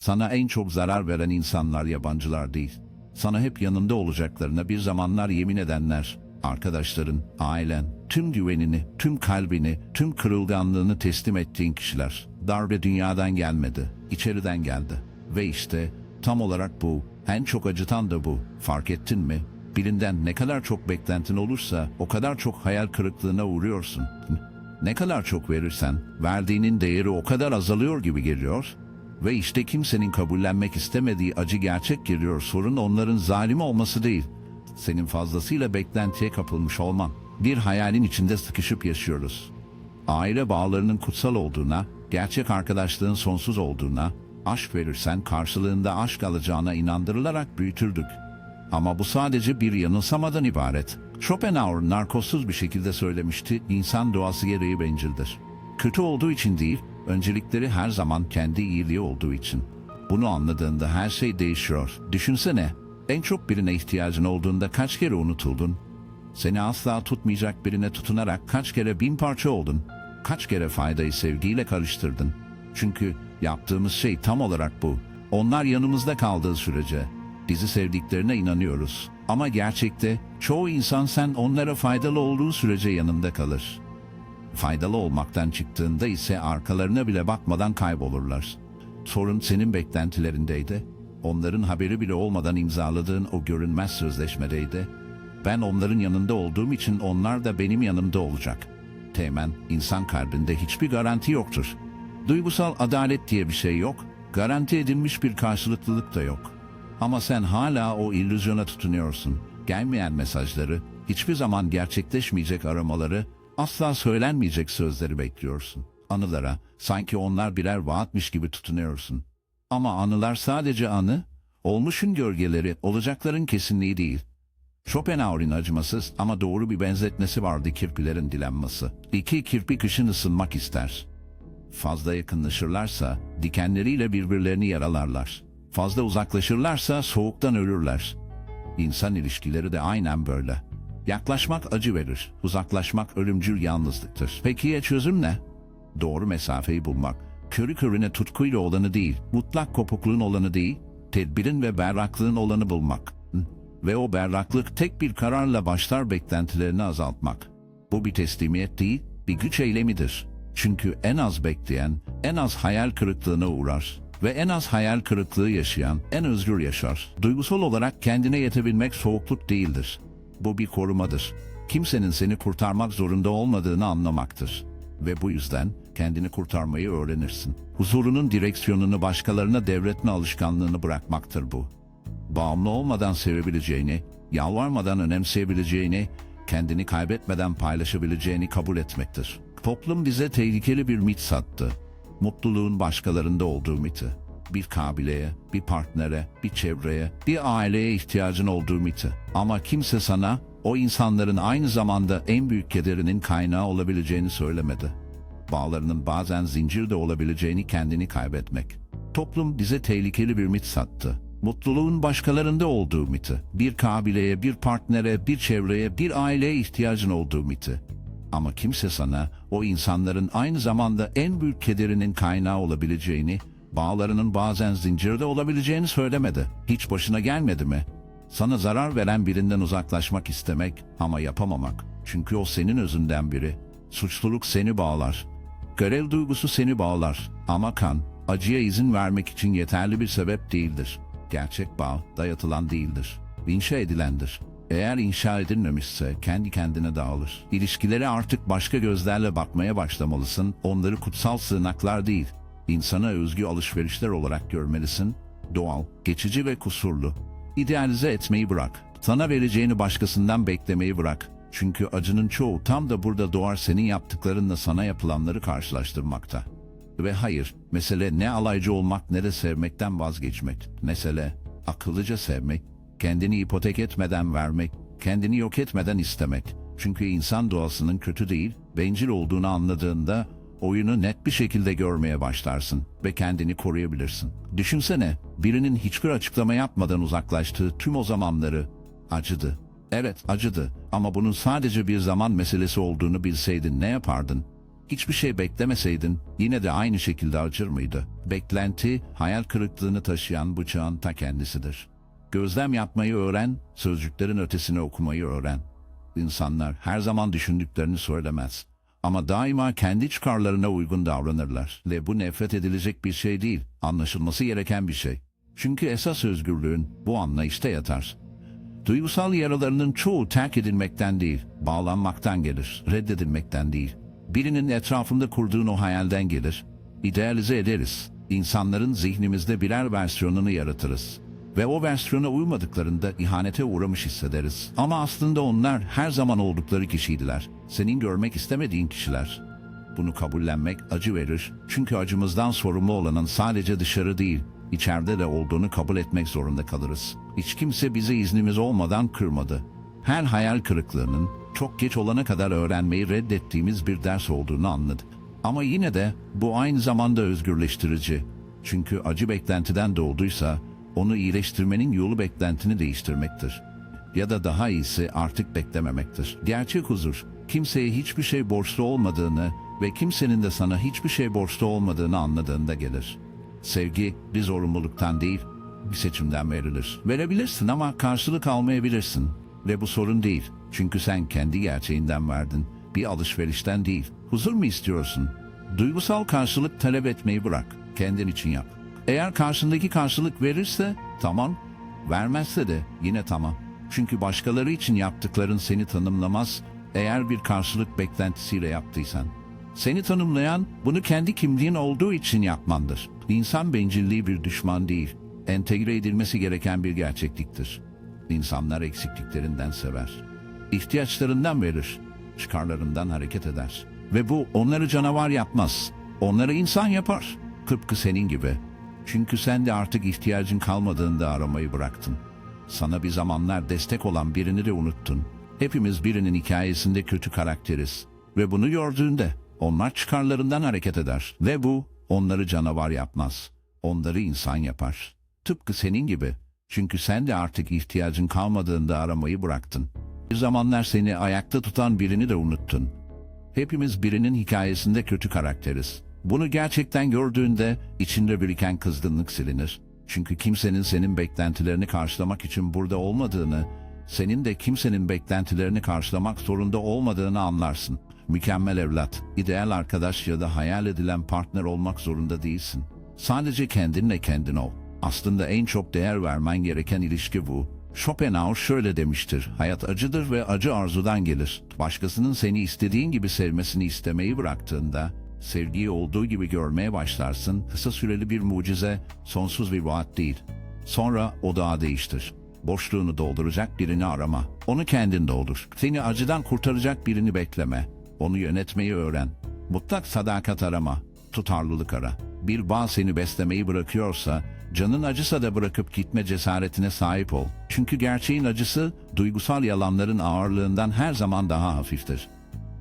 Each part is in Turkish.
Sana en çok zarar veren insanlar yabancılar değil. Sana hep yanında olacaklarına bir zamanlar yemin edenler, arkadaşların, ailen, tüm güvenini, tüm kalbini, tüm kırılganlığını teslim ettiğin kişiler. Darbe dünyadan gelmedi, içeriden geldi. Ve işte tam olarak bu, en çok acıtan da bu. Fark ettin mi? Birinden ne kadar çok beklentin olursa o kadar çok hayal kırıklığına uğruyorsun. Ne kadar çok verirsen verdiğinin değeri o kadar azalıyor gibi geliyor. Ve işte kimsenin kabullenmek istemediği acı gerçek geliyor. Sorun onların zalim olması değil. Senin fazlasıyla beklentiye kapılmış olman. Bir hayalin içinde sıkışıp yaşıyoruz. Aile bağlarının kutsal olduğuna, gerçek arkadaşlığın sonsuz olduğuna, aşk verirsen karşılığında aşk alacağına inandırılarak büyütüldük. Ama bu sadece bir yanılsamadan ibaret. Schopenhauer narkozsuz bir şekilde söylemişti, insan doğası gereği bencildir. Kötü olduğu için değil, öncelikleri her zaman kendi iyiliği olduğu için. Bunu anladığında her şey değişiyor. Düşünsene, en çok birine ihtiyacın olduğunda kaç kere unutuldun? Seni asla tutmayacak birine tutunarak kaç kere bin parça oldun? Kaç kere faydayı sevgiyle karıştırdın? Çünkü yaptığımız şey tam olarak bu. Onlar yanımızda kaldığı sürece bizi sevdiklerine inanıyoruz. Ama gerçekte çoğu insan sen onlara faydalı olduğu sürece yanında kalır. Faydalı olmaktan çıktığında ise arkalarına bile bakmadan kaybolurlar. Sorun senin beklentilerindeydi. Onların haberi bile olmadan imzaladığın o görünmez sözleşmedeydi. Ben onların yanında olduğum için onlar da benim yanımda olacak. Teğmen, insan kalbinde hiçbir garanti yoktur. Duygusal adalet diye bir şey yok, garanti edilmiş bir karşılıklılık da yok. Ama sen hala o illüzyona tutunuyorsun. Gelmeyen mesajları, hiçbir zaman gerçekleşmeyecek aramaları, asla söylenmeyecek sözleri bekliyorsun. Anılara, sanki onlar birer vaatmiş gibi tutunuyorsun. Ama anılar sadece anı, olmuşun gölgeleri, olacakların kesinliği değil. Schopenhauer'in acımasız ama doğru bir benzetmesi vardı kirpilerin dilenması. İki kirpi kışın ısınmak ister. Fazla yakınlaşırlarsa dikenleriyle birbirlerini yaralarlar. Fazla uzaklaşırlarsa soğuktan ölürler. İnsan ilişkileri de aynen böyle. Yaklaşmak acı verir, uzaklaşmak ölümcül yalnızlıktır. Peki ya çözüm ne? Doğru mesafeyi bulmak, körü körüne tutkuyla olanı değil, mutlak kopukluğun olanı değil, tedbirin ve berraklığın olanı bulmak. Ve o berraklık tek bir kararla başlar beklentilerini azaltmak. Bu bir teslimiyet değil, bir güç eylemidir. Çünkü en az bekleyen, en az hayal kırıklığına uğrar ve en az hayal kırıklığı yaşayan en özgür yaşar. Duygusal olarak kendine yetebilmek soğukluk değildir. Bu bir korumadır. Kimsenin seni kurtarmak zorunda olmadığını anlamaktır. Ve bu yüzden kendini kurtarmayı öğrenirsin. Huzurunun direksiyonunu başkalarına devretme alışkanlığını bırakmaktır bu. Bağımlı olmadan sevebileceğini, yalvarmadan önemseyebileceğini, kendini kaybetmeden paylaşabileceğini kabul etmektir. Toplum bize tehlikeli bir mit sattı. Mutluluğun başkalarında olduğu miti. Bir kabileye, bir partnere, bir çevreye, bir aileye ihtiyacın olduğu miti. Ama kimse sana o insanların aynı zamanda en büyük kederinin kaynağı olabileceğini söylemedi. Bağlarının bazen zincirde olabileceğini kendini kaybetmek. Toplum bize tehlikeli bir mit sattı. Mutluluğun başkalarında olduğu miti. Bir kabileye, bir partnere, bir çevreye, bir aileye ihtiyacın olduğu miti. Ama kimse sana o insanların aynı zamanda en büyük kederinin kaynağı olabileceğini, bağlarının bazen zincirde olabileceğini söylemedi. Hiç başına gelmedi mi? Sana zarar veren birinden uzaklaşmak istemek ama yapamamak. Çünkü o senin özünden biri. Suçluluk seni bağlar. Görev duygusu seni bağlar. Ama kan, acıya izin vermek için yeterli bir sebep değildir. Gerçek bağ dayatılan değildir. İnşa edilendir. Eğer inşa edilmemişse kendi kendine dağılır. İlişkilere artık başka gözlerle bakmaya başlamalısın. Onları kutsal sığınaklar değil, insana özgü alışverişler olarak görmelisin. Doğal, geçici ve kusurlu. İdealize etmeyi bırak. Sana vereceğini başkasından beklemeyi bırak. Çünkü acının çoğu tam da burada doğar senin yaptıklarınla sana yapılanları karşılaştırmakta. Ve hayır, mesele ne alaycı olmak ne de sevmekten vazgeçmek. Mesele akıllıca sevmek, kendini ipotek etmeden vermek, kendini yok etmeden istemek. Çünkü insan doğasının kötü değil, bencil olduğunu anladığında oyunu net bir şekilde görmeye başlarsın ve kendini koruyabilirsin. Düşünsene, birinin hiçbir açıklama yapmadan uzaklaştığı tüm o zamanları acıdı. Evet, acıdı ama bunun sadece bir zaman meselesi olduğunu bilseydin ne yapardın? Hiçbir şey beklemeseydin yine de aynı şekilde acır mıydı? Beklenti, hayal kırıklığını taşıyan bıçağın ta kendisidir. Gözlem yapmayı öğren, sözcüklerin ötesini okumayı öğren. İnsanlar her zaman düşündüklerini söylemez. Ama daima kendi çıkarlarına uygun davranırlar. Ve bu nefret edilecek bir şey değil, anlaşılması gereken bir şey. Çünkü esas özgürlüğün bu anlayışta yatar. Duygusal yaralarının çoğu terk edilmekten değil, bağlanmaktan gelir, reddedilmekten değil. Birinin etrafında kurduğun o hayalden gelir. İdealize ederiz. İnsanların zihnimizde birer versiyonunu yaratırız. Ve o versiyona uymadıklarında ihanete uğramış hissederiz. Ama aslında onlar her zaman oldukları kişiydiler. Senin görmek istemediğin kişiler. Bunu kabullenmek acı verir. Çünkü acımızdan sorumlu olanın sadece dışarı değil, içeride de olduğunu kabul etmek zorunda kalırız. Hiç kimse bizi iznimiz olmadan kırmadı. Her hayal kırıklığının çok geç olana kadar öğrenmeyi reddettiğimiz bir ders olduğunu anladık. Ama yine de bu aynı zamanda özgürleştirici. Çünkü acı beklentiden doğduysa onu iyileştirmenin yolu beklentini değiştirmektir. Ya da daha iyisi artık beklememektir. Gerçek huzur, kimseye hiçbir şey borçlu olmadığını ve kimsenin de sana hiçbir şey borçlu olmadığını anladığında gelir. Sevgi bir zorunluluktan değil, bir seçimden verilir. Verebilirsin ama karşılık almayabilirsin. Ve bu sorun değil. Çünkü sen kendi gerçeğinden verdin. Bir alışverişten değil. Huzur mu istiyorsun? Duygusal karşılık talep etmeyi bırak. Kendin için yap. Eğer karşındaki karşılık verirse tamam. Vermezse de yine tamam. Çünkü başkaları için yaptıkların seni tanımlamaz eğer bir karşılık beklentisiyle yaptıysan. Seni tanımlayan bunu kendi kimliğin olduğu için yapmandır. İnsan bencilliği bir düşman değil, entegre edilmesi gereken bir gerçekliktir. İnsanlar eksikliklerinden sever. İhtiyaçlarından verir, çıkarlarından hareket eder. Ve bu onları canavar yapmaz, onları insan yapar. Tıpkı senin gibi. Çünkü sen de artık ihtiyacın kalmadığında aramayı bıraktın. Sana bir zamanlar destek olan birini de unuttun. Hepimiz birinin hikayesinde kötü karakteriz. Ve bunu gördüğünde onlar çıkarlarından hareket eder. Ve bu onları canavar yapmaz. Onları insan yapar. Tıpkı senin gibi. Çünkü sen de artık ihtiyacın kalmadığında aramayı bıraktın. Bir zamanlar seni ayakta tutan birini de unuttun. Hepimiz birinin hikayesinde kötü karakteriz. Bunu gerçekten gördüğünde içinde biriken kızgınlık silinir. Çünkü kimsenin senin beklentilerini karşılamak için burada olmadığını, senin de kimsenin beklentilerini karşılamak zorunda olmadığını anlarsın. Mükemmel evlat, ideal arkadaş ya da hayal edilen partner olmak zorunda değilsin. Sadece kendinle kendin ol. Aslında en çok değer vermen gereken ilişki bu. Schopenhauer şöyle demiştir. Hayat acıdır ve acı arzudan gelir. Başkasının seni istediğin gibi sevmesini istemeyi bıraktığında, sevgiyi olduğu gibi görmeye başlarsın. Kısa süreli bir mucize, sonsuz bir vaat değil. Sonra odağı değiştir. Boşluğunu dolduracak birini arama. Onu kendin doldur. Seni acıdan kurtaracak birini bekleme. Onu yönetmeyi öğren. Mutlak sadakat arama. Tutarlılık ara. Bir bağ seni beslemeyi bırakıyorsa, canın acısa da bırakıp gitme cesaretine sahip ol. Çünkü gerçeğin acısı, duygusal yalanların ağırlığından her zaman daha hafiftir.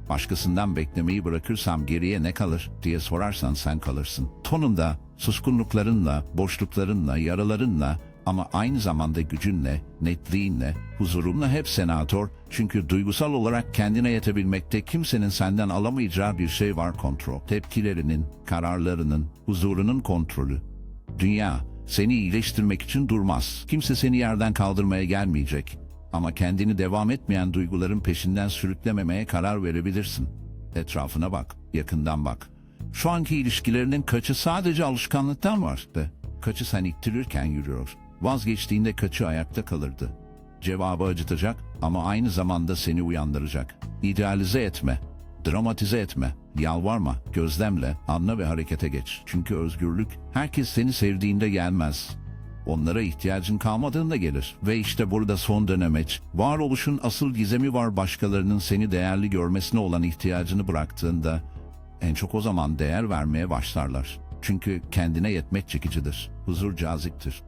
Başkasından beklemeyi bırakırsam geriye ne kalır diye sorarsan sen kalırsın. Tonunda, suskunluklarınla, boşluklarınla, yaralarınla ama aynı zamanda gücünle, netliğinle, huzurunla hep senatör. Çünkü duygusal olarak kendine yetebilmekte kimsenin senden alamayacağı bir şey var kontrol. Tepkilerinin, kararlarının, huzurunun kontrolü. Dünya seni iyileştirmek için durmaz. Kimse seni yerden kaldırmaya gelmeyecek. Ama kendini devam etmeyen duyguların peşinden sürüklememeye karar verebilirsin. Etrafına bak, yakından bak. Şu anki ilişkilerinin kaçı sadece alışkanlıktan var ve kaçı sen ittirirken yürüyor. Vazgeçtiğinde kaçı ayakta kalırdı. Cevabı acıtacak ama aynı zamanda seni uyandıracak. İdealize etme, dramatize etme, yalvarma, gözlemle, anla ve harekete geç. Çünkü özgürlük herkes seni sevdiğinde gelmez. Onlara ihtiyacın kalmadığında gelir. Ve işte burada son dönemeç, varoluşun asıl gizemi var başkalarının seni değerli görmesine olan ihtiyacını bıraktığında, en çok o zaman değer vermeye başlarlar. Çünkü kendine yetmek çekicidir, huzur caziptir.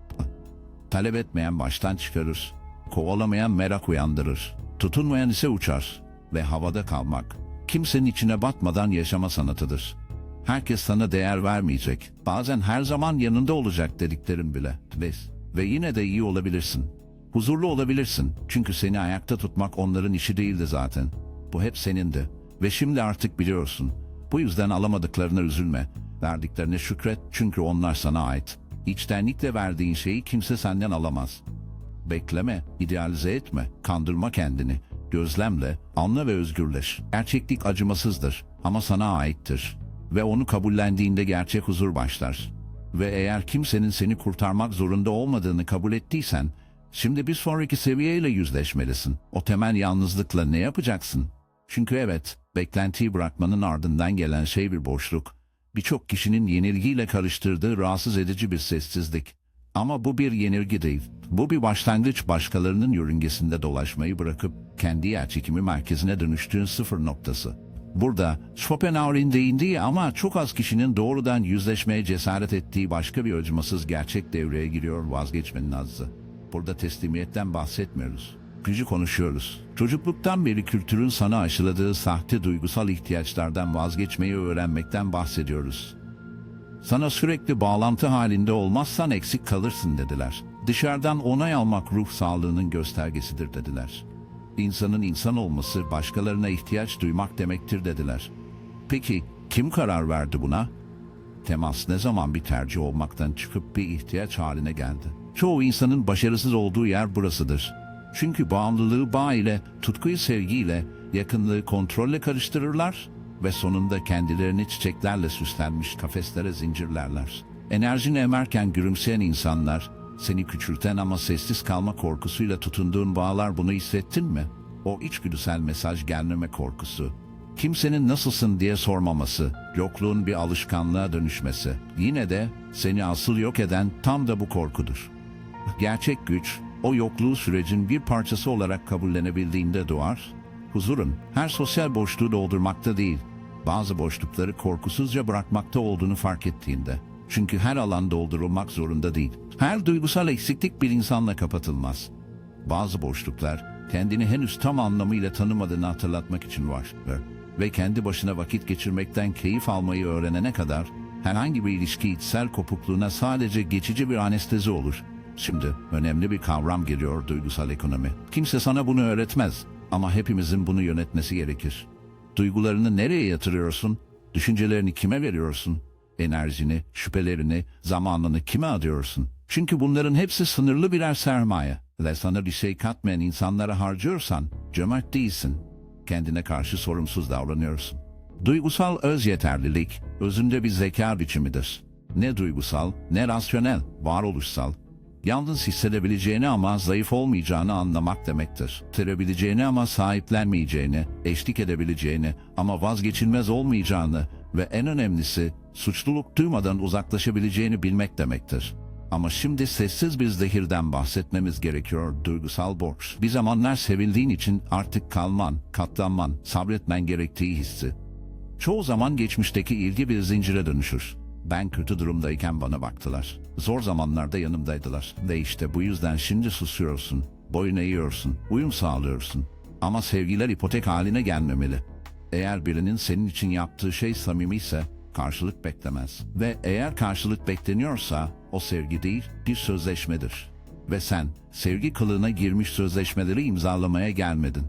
Talep etmeyen baştan çıkarır, kovalamayan merak uyandırır, tutunmayan ise uçar ve havada kalmak, kimsenin içine batmadan yaşama sanatıdır. Herkes sana değer vermeyecek. Bazen her zaman yanında olacak dediklerin bile. Ve yine de iyi olabilirsin. Huzurlu olabilirsin. Çünkü seni ayakta tutmak onların işi değildi zaten. Bu hep senindi. Ve şimdi artık biliyorsun. Bu yüzden alamadıklarına üzülme. Verdiklerine şükret çünkü onlar sana ait. İçtenlikle verdiğin şeyi kimse senden alamaz. Bekleme, idealize etme, kandırma kendini. Gözlemle, anla ve özgürleş. Gerçeklik acımasızdır ama sana aittir. Ve onu kabullendiğinde gerçek huzur başlar. Ve eğer kimsenin seni kurtarmak zorunda olmadığını kabul ettiysen, şimdi bir sonraki seviyeyle yüzleşmelisin. O temel yalnızlıkla ne yapacaksın? Çünkü evet, beklentiyi bırakmanın ardından gelen şey bir boşluk. Birçok kişinin yenilgiyle karıştırdığı rahatsız edici bir sessizlik. Ama bu bir yenilgi değil. Bu bir başlangıç başkalarının yörüngesinde dolaşmayı bırakıp kendi yerçekimi merkezine dönüştüğün sıfır noktası. Burada Schopenhauer'in değindiği ama çok az kişinin doğrudan yüzleşmeye cesaret ettiği başka bir acımasız gerçek devreye giriyor vazgeçmenin hazzı. Burada teslimiyetten bahsetmiyoruz. Gücü konuşuyoruz. Çocukluktan beri kültürün sana aşıladığı sahte duygusal ihtiyaçlardan vazgeçmeyi öğrenmekten bahsediyoruz. Sana sürekli bağlantı halinde olmazsan eksik kalırsın dediler. Dışarıdan onay almak ruh sağlığının göstergesidir dediler. İnsanın insan olması başkalarına ihtiyaç duymak demektir dediler. Peki kim karar verdi buna? Temas ne zaman bir tercih olmaktan çıkıp bir ihtiyaç haline geldi? Çoğu insanın başarısız olduğu yer burasıdır. Çünkü bağımlılığı bağ ile, tutkuyu sevgiyle, yakınlığı kontrolle karıştırırlar ve sonunda kendilerini çiçeklerle süslenmiş kafeslere zincirlerler. Enerjini emerken gülümseyen insanlar, seni küçülten ama sessiz kalma korkusuyla tutunduğun bağlar bunu hissettin mi? O içgüdüsel mesaj gelmeme korkusu, kimsenin nasılsın diye sormaması, yokluğun bir alışkanlığa dönüşmesi, yine de seni asıl yok eden tam da bu korkudur. Gerçek güç, o yokluğu sürecin bir parçası olarak kabullenebildiğinde doğar. Huzurun her sosyal boşluğu doldurmakta değil, bazı boşlukları korkusuzca bırakmakta olduğunu fark ettiğinde. Çünkü her alan doldurulmak zorunda değil. Her duygusal eksiklik bir insanla kapatılmaz. Bazı boşluklar kendini henüz tam anlamıyla tanımadığını hatırlatmak için var. Ve kendi başına vakit geçirmekten keyif almayı öğrenene kadar herhangi bir ilişki içsel kopukluğuna sadece geçici bir anestezi olur. Şimdi önemli bir kavram geliyor duygusal ekonomi. Kimse sana bunu öğretmez ama hepimizin bunu yönetmesi gerekir. Duygularını nereye yatırıyorsun? Düşüncelerini kime veriyorsun? Enerjini, şüphelerini, zamanını kime adıyorsun? Çünkü bunların hepsi sınırlı birer sermaye. Ve sana bir şey katmayan insanlara harcıyorsan cömert değilsin. Kendine karşı sorumsuz davranıyorsun. Duygusal öz yeterlilik, özünde bir zeka biçimidir. Ne duygusal, ne rasyonel, varoluşsal, Yalnız hissedebileceğini ama zayıf olmayacağını anlamak demektir. Terebileceğini ama sahiplenmeyeceğini, eşlik edebileceğini ama vazgeçilmez olmayacağını ve en önemlisi suçluluk duymadan uzaklaşabileceğini bilmek demektir. Ama şimdi sessiz bir zehirden bahsetmemiz gerekiyor duygusal borç. Bir zamanlar sevildiğin için artık kalman, katlanman, sabretmen gerektiği hissi. Çoğu zaman geçmişteki ilgi bir zincire dönüşür. Ben kötü durumdayken bana baktılar. Zor zamanlarda yanımdaydılar. Ve işte bu yüzden şimdi susuyorsun, boyun eğiyorsun, uyum sağlıyorsun. Ama sevgiler ipotek haline gelmemeli. Eğer birinin senin için yaptığı şey samimi ise karşılık beklemez. Ve eğer karşılık bekleniyorsa o sevgi değil bir sözleşmedir. Ve sen sevgi kılığına girmiş sözleşmeleri imzalamaya gelmedin.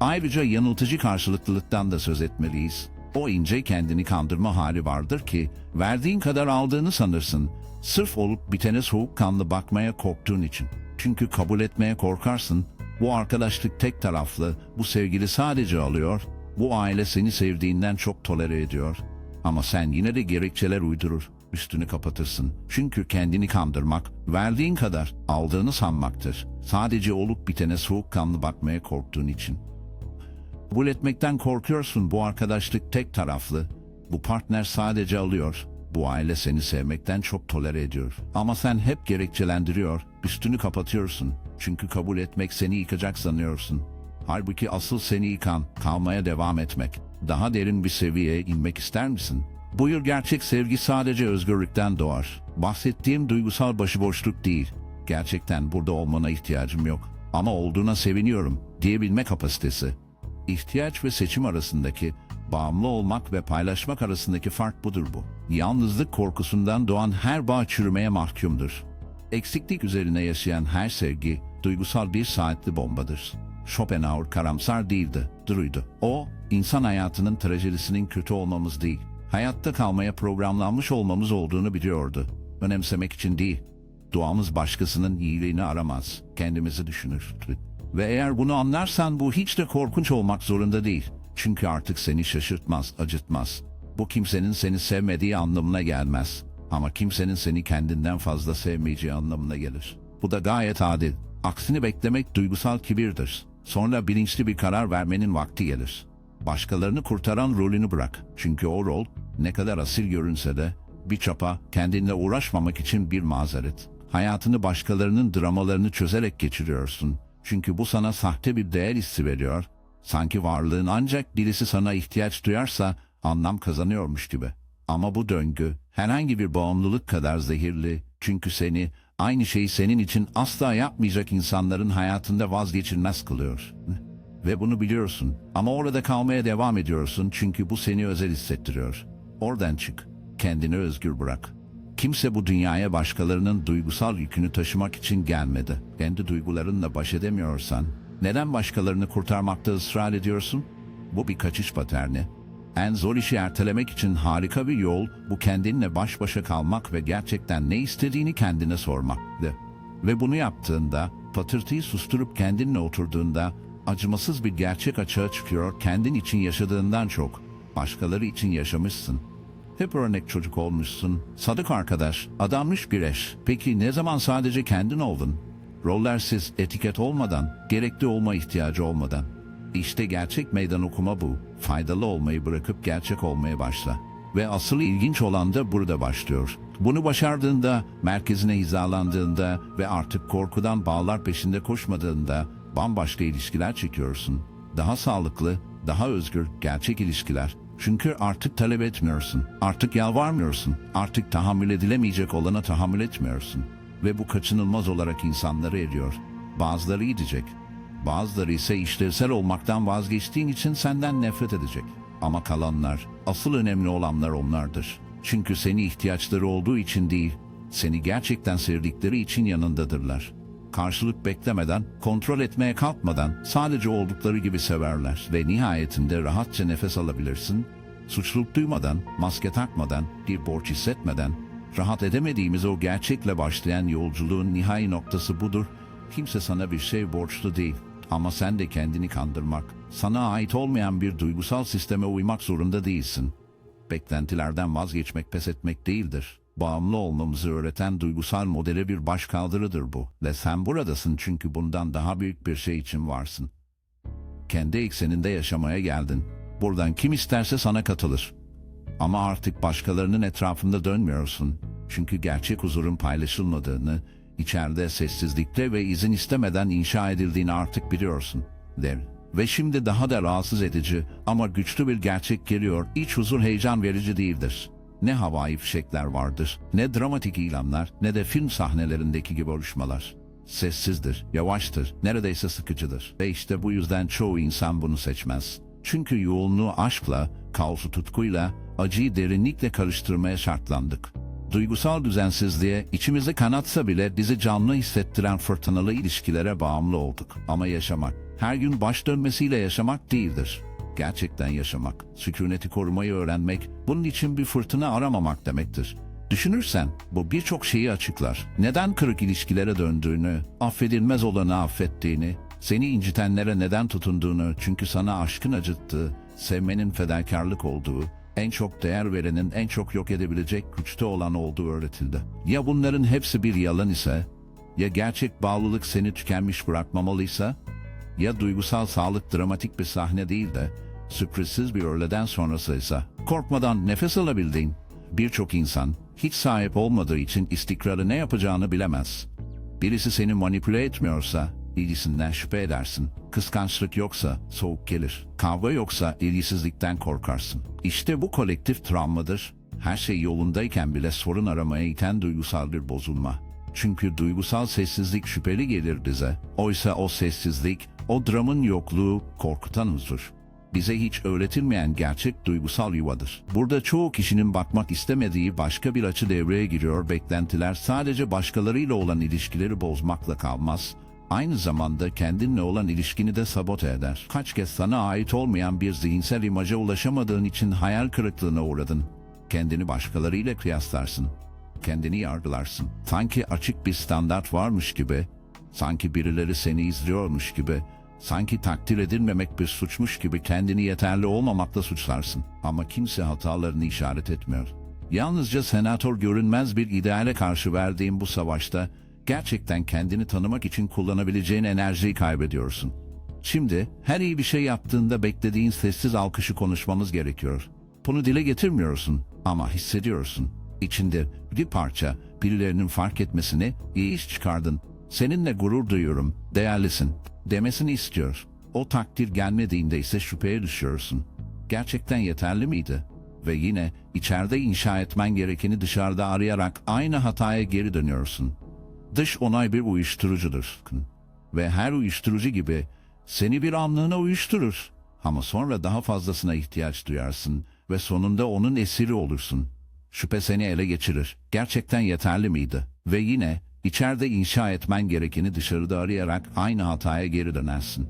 Ayrıca yanıltıcı karşılıklılıktan da söz etmeliyiz. O ince kendini kandırma hali vardır ki verdiğin kadar aldığını sanırsın. Sırf olup bitene soğukkanlı bakmaya korktuğun için. Çünkü kabul etmeye korkarsın. Bu arkadaşlık tek taraflı, bu sevgili sadece alıyor, bu aile seni sevdiğinden çok tolere ediyor. Ama sen yine de gerekçeler uydurur, üstünü kapatırsın. Çünkü kendini kandırmak, verdiğin kadar aldığını sanmaktır. Sadece olup bitene soğukkanlı bakmaya korktuğun için. Kabul etmekten korkuyorsun bu arkadaşlık tek taraflı. Bu partner sadece alıyor. Bu aile seni sevmekten çok tolere ediyor. Ama sen hep gerekçelendiriyor, üstünü kapatıyorsun. Çünkü kabul etmek seni yıkacak sanıyorsun. Halbuki asıl seni yıkan, kalmaya devam etmek. Daha derin bir seviyeye inmek ister misin? Buyur gerçek sevgi sadece özgürlükten doğar. Bahsettiğim duygusal başıboşluk değil. Gerçekten burada olmana ihtiyacım yok. Ama olduğuna seviniyorum diyebilme kapasitesi. İhtiyaç ve seçim arasındaki, bağımlı olmak ve paylaşmak arasındaki fark budur bu. Yalnızlık korkusundan doğan her bağ çürümeye mahkumdur. Eksiklik üzerine yaşayan her sevgi, duygusal bir saatli bombadır. Schopenhauer karamsar değildi, duruydu. O, insan hayatının trajedisinin kötü olmamız değil, hayatta kalmaya programlanmış olmamız olduğunu biliyordu. Önemsemek için değil, Duamız başkasının iyiliğini aramaz, kendimizi düşünür. Ve eğer bunu anlarsan bu hiç de korkunç olmak zorunda değil. Çünkü artık seni şaşırtmaz, acıtmaz. Bu kimsenin seni sevmediği anlamına gelmez. Ama kimsenin seni kendinden fazla sevmeyeceği anlamına gelir. Bu da gayet adil. Aksini beklemek duygusal kibirdir. Sonra bilinçli bir karar vermenin vakti gelir. Başkalarını kurtaran rolünü bırak. Çünkü o rol ne kadar asil görünse de bir çapa kendinle uğraşmamak için bir mazeret. Hayatını başkalarının dramalarını çözerek geçiriyorsun. Çünkü bu sana sahte bir değer hissi veriyor. Sanki varlığın ancak birisi sana ihtiyaç duyarsa anlam kazanıyormuş gibi. Ama bu döngü herhangi bir bağımlılık kadar zehirli. Çünkü seni aynı şeyi senin için asla yapmayacak insanların hayatında vazgeçilmez kılıyor. Ve bunu biliyorsun. Ama orada kalmaya devam ediyorsun çünkü bu seni özel hissettiriyor. Oradan çık. Kendini özgür bırak. Kimse bu dünyaya başkalarının duygusal yükünü taşımak için gelmedi. Kendi duygularınla baş edemiyorsan, neden başkalarını kurtarmakta ısrar ediyorsun? Bu bir kaçış paterni. En zor işi ertelemek için harika bir yol, bu kendinle baş başa kalmak ve gerçekten ne istediğini kendine sormaktı. Ve bunu yaptığında, patırtıyı susturup kendinle oturduğunda, acımasız bir gerçek açığa çıkıyor, kendin için yaşadığından çok, başkaları için yaşamışsın. Hep örnek çocuk olmuşsun. Sadık arkadaş, adanmış bir eş. Peki ne zaman sadece kendin oldun? Rollersiz, etiket olmadan, gerekli olma ihtiyacı olmadan. İşte gerçek meydan okuma bu. Faydalı olmayı bırakıp gerçek olmaya başla. Ve asıl ilginç olan da burada başlıyor. Bunu başardığında, merkezine hizalandığında ve artık korkudan bağlar peşinde koşmadığında bambaşka ilişkiler çekiyorsun. Daha sağlıklı, daha özgür, gerçek ilişkiler. Çünkü artık talep etmiyorsun. Artık yalvarmıyorsun. Artık tahammül edilemeyecek olana tahammül etmiyorsun. Ve bu kaçınılmaz olarak insanları eriyor. Bazıları gidecek. Bazıları ise işlevsel olmaktan vazgeçtiğin için senden nefret edecek. Ama kalanlar, asıl önemli olanlar onlardır. Çünkü seni ihtiyaçları olduğu için değil, seni gerçekten sevdikleri için yanındadırlar. Karşılık beklemeden, kontrol etmeye kalkmadan sadece oldukları gibi severler ve nihayetinde rahatça nefes alabilirsin. Suçluluk duymadan, maske takmadan, bir borç hissetmeden, rahat edemediğimiz o gerçekle başlayan yolculuğun nihai noktası budur. Kimse sana bir şey borçlu değil. Ama sen de kendini kandırmak, sana ait olmayan bir duygusal sisteme uymak zorunda değilsin. Beklentilerden vazgeçmek pes etmek değildir. Bağımlı olmamızı öğreten duygusal modele bir başkaldırıdır bu. Ve sen buradasın çünkü bundan daha büyük bir şey için varsın. Kendi ekseninde yaşamaya geldin. Buradan kim isterse sana katılır. Ama artık başkalarının etrafında dönmüyorsun. Çünkü gerçek huzurun paylaşılmadığını, içeride sessizlikte ve izin istemeden inşa edildiğini artık biliyorsun. Der. Ve şimdi daha da rahatsız edici ama güçlü bir gerçek geliyor. İç huzur heyecan verici değildir. Ne havai fişekler vardır, ne dramatik ilanlar, ne de film sahnelerindeki gibi oluşmalar. Sessizdir, yavaştır, neredeyse sıkıcıdır. Ve işte bu yüzden çoğu insan bunu seçmez. Çünkü yoğunluğu aşkla, kaosu tutkuyla, acıyı derinlikle karıştırmaya şartlandık. Duygusal düzensizliğe içimizde kanatsa bile bizi canlı hissettiren fırtınalı ilişkilere bağımlı olduk. Ama yaşamak, her gün baş dönmesiyle yaşamak değildir. Gerçekten yaşamak, sükuneti korumayı öğrenmek, bunun için bir fırtına aramamak demektir. Düşünürsen bu birçok şeyi açıklar. Neden kırık ilişkilere döndüğünü, affedilmez olanı affettiğini, seni incitenlere neden tutunduğunu çünkü sana aşkın acıttığı, sevmenin fedakarlık olduğu, en çok değer verenin en çok yok edebilecek güçte olan olduğu öğretildi. Ya bunların hepsi bir yalan ise, ya gerçek bağlılık seni tükenmiş bırakmamalıysa, ya duygusal sağlık dramatik bir sahne değil de, sürprizsiz bir öğleden sonrasıysa, korkmadan nefes alabildiğin, birçok insan hiç sahip olmadığı için istikrarı ne yapacağını bilemez. Birisi seni manipüle etmiyorsa, ilgisinden şüphe edersin. Kıskançlık yoksa soğuk gelir. Kavga yoksa ilgisizlikten korkarsın. İşte bu kolektif travmadır. Her şey yolundayken bile sorun aramaya iten duygusal bir bozulma. Çünkü duygusal sessizlik şüpheli gelir bize. Oysa o sessizlik, o dramın yokluğu korkutan huzur. Bize hiç öğretilmeyen gerçek duygusal yuvadır. Burada çoğu kişinin bakmak istemediği başka bir açı devreye giriyor. Beklentiler sadece başkalarıyla olan ilişkileri bozmakla kalmaz. Aynı zamanda kendinle olan ilişkini de sabote eder. Kaç kez sana ait olmayan bir zihinsel imaja ulaşamadığın için hayal kırıklığına uğradın. Kendini başkalarıyla kıyaslarsın. Kendini yargılarsın. Sanki açık bir standart varmış gibi, sanki birileri seni izliyormuş gibi, sanki takdir edilmemek bir suçmuş gibi kendini yeterli olmamakla suçlarsın. Ama kimse hatalarını işaret etmiyor. Yalnızca senatör görünmez bir ideale karşı verdiğin bu savaşta gerçekten kendini tanımak için kullanabileceğin enerjiyi kaybediyorsun. Şimdi her iyi bir şey yaptığında beklediğin sessiz alkışı konuşmamız gerekiyor. Bunu dile getirmiyorsun ama hissediyorsun. İçinde bir parça birilerinin fark etmesini iyi iş çıkardın. Seninle gurur duyuyorum, değerlisin demesini istiyor. O takdir gelmediğinde ise şüpheye düşüyorsun. Gerçekten yeterli miydi? Ve yine içeride inşa etmen gerekeni dışarıda arayarak aynı hataya geri dönüyorsun. Dış onay bir uyuşturucudur. Ve her uyuşturucu gibi seni bir anlığına uyuşturur. Ama sonra daha fazlasına ihtiyaç duyarsın ve sonunda onun esiri olursun. Şüphe seni ele geçirir. Gerçekten yeterli miydi? Ve yine içeride inşa etmen gerekeni dışarıda arayarak aynı hataya geri dönersin.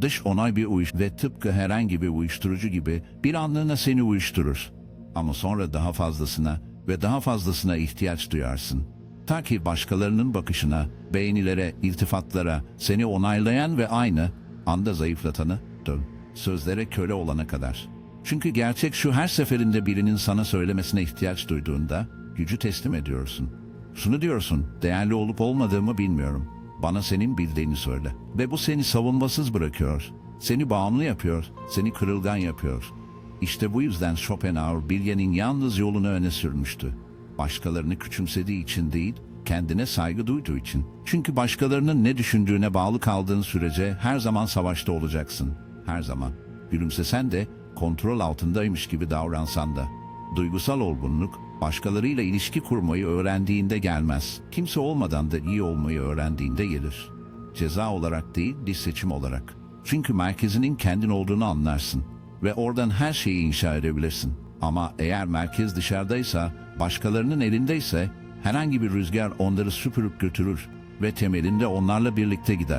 Dış onay bir uyuş ve tıpkı herhangi bir uyuşturucu gibi bir anlığına seni uyuşturur. Ama sonra daha fazlasına ve daha fazlasına ihtiyaç duyarsın. Ta ki başkalarının bakışına, beğenilere, iltifatlara, seni onaylayan ve aynı anda zayıflatanı dön. Sözlere köle olana kadar. Çünkü gerçek şu her seferinde birinin sana söylemesine ihtiyaç duyduğunda gücü teslim ediyorsun. Şunu diyorsun, değerli olup olmadığımı bilmiyorum. Bana senin bildiğini söyle. Ve bu seni savunmasız bırakıyor. Seni bağımlı yapıyor, seni kırılgan yapıyor. İşte bu yüzden Schopenhauer bilgenin yalnız yolunu öne sürmüştü. Başkalarını küçümsediği için değil, kendine saygı duyduğu için. Çünkü başkalarının ne düşündüğüne bağlı kaldığın sürece her zaman savaşta olacaksın. Her zaman. Gülümsesen de, kontrol altındaymış gibi davransan da. Duygusal olgunluk, başkalarıyla ilişki kurmayı öğrendiğinde gelmez. Kimse olmadan da iyi olmayı öğrendiğinde gelir. Ceza olarak değil, bir seçim olarak. Çünkü merkezinin kendin olduğunu anlarsın ve oradan her şeyi inşa edebilirsin. Ama eğer merkez dışarıdaysa, başkalarının elindeyse herhangi bir rüzgar onları süpürüp götürür ve temelinde onlarla birlikte gider.